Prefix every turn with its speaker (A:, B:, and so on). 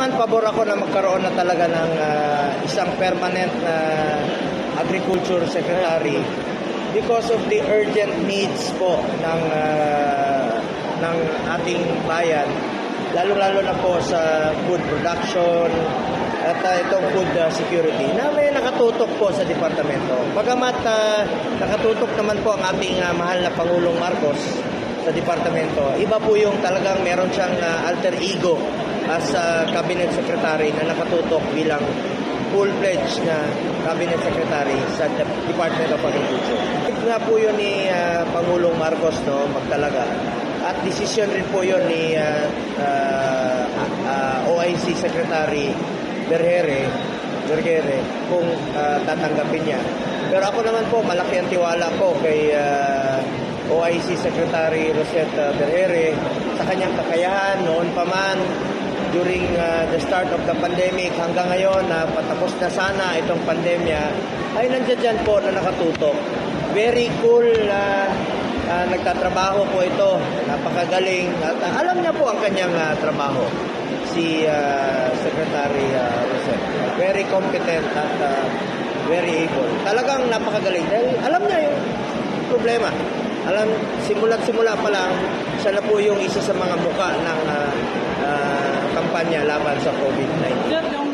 A: naman, pabor ako na magkaroon na talaga ng ah, isang permanent na agriculture secretary because of the urgent needs po ng ah, ng ating bayan lalo-lalo na po sa food production at ah, itong food ah, security na may nakatutok po sa departamento. Bagamat ah, nakatutok naman po ang ating ah, mahal na Pangulong Marcos sa departamento, iba po yung talagang meron siyang ah, alter ego as a cabinet secretary na nakatutok bilang full-fledged na cabinet secretary sa De- Department of Agriculture. Ito nga po yun ni ah, Pangulong Marcos no, magtalaga. At decision rin po yun ni ah, ah, ah, OIC Secretary Berhere, Berhere kung ah, tatanggapin niya. Pero ako naman po, malaki ang tiwala ko kay ah, OIC Secretary Rosetta Berhere sa kanyang kakayahan noon pa man during uh, the start of the pandemic hanggang ngayon na patapos na sana itong pandemya ay nandiyan po na nakatutok. Very cool na uh, nagtatrabaho po ito. Napakagaling. At uh, alam niya po ang kanyang uh, trabaho. Si uh, Secretary uh, Rosetta. Very competent at uh, very able. Talagang napakagaling. Dahil alam niya yung problema. Alam, simula't simula pa lang, siya na po yung isa sa mga muka ng ah, kampanya laban sa COVID-19.
B: Sir, yung